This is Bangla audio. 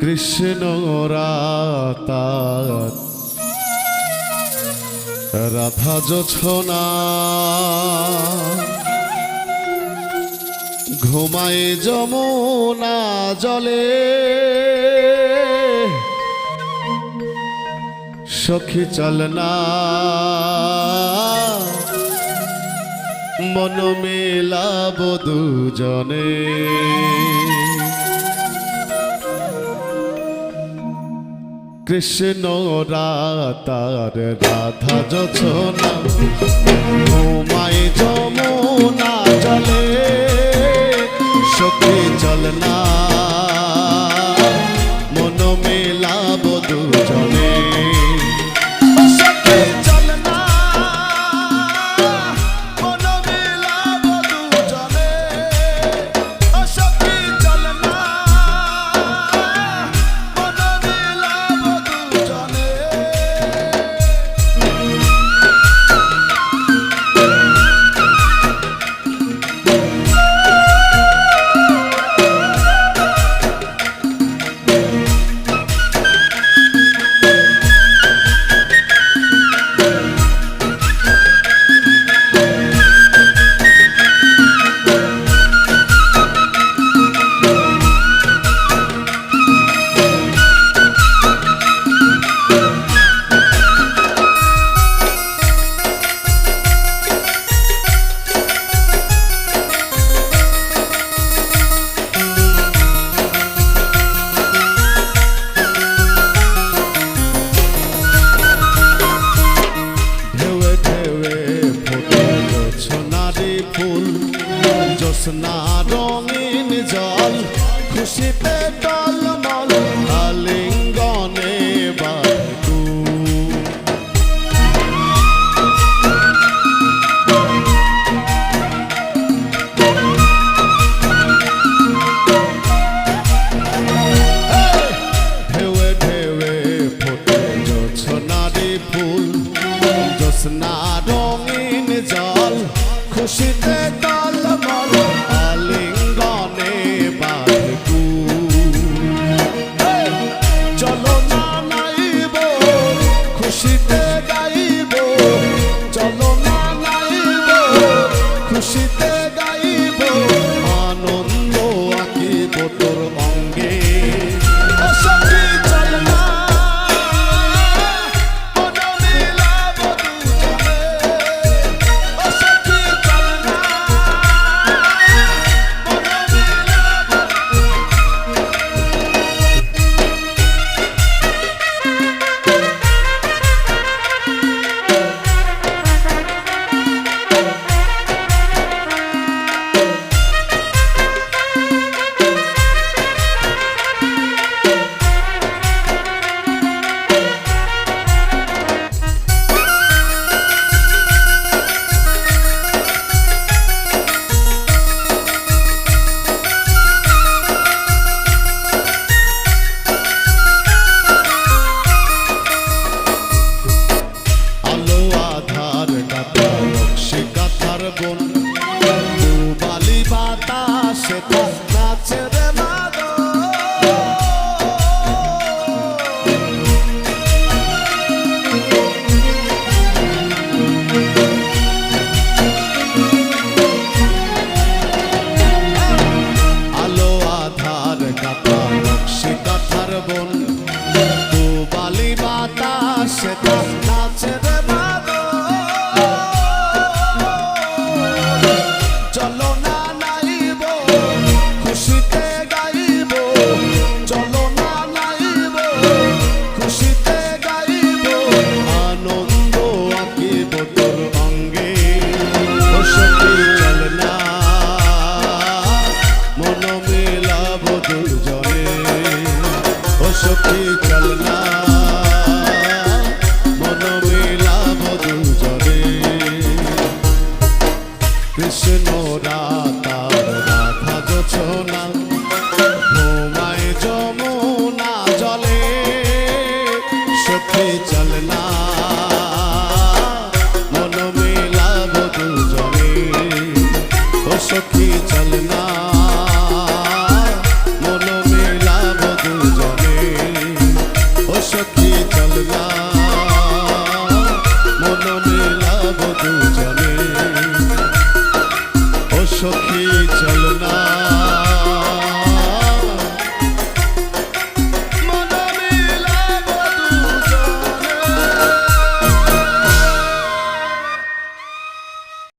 কৃষ্ণ রাতা। রাধা যছনা। ঘুমায় যমুনা জলে। সখী চলনা। মন মেলাব দুজনে। কৃষ্ণ রাতার রাধা যছনা ঘুমায় যমুনা চলে সখী জলনা জোৎস্না রঙিন জল খুশিতে পথে চলনা। মন মেলা বদল জরে কৃষ্ণ রাতা রাধা যছনা। ঘুমায় যমুনা জলে। সখে চলনা। মন মেলা বদল জরে ও সখী চলনা।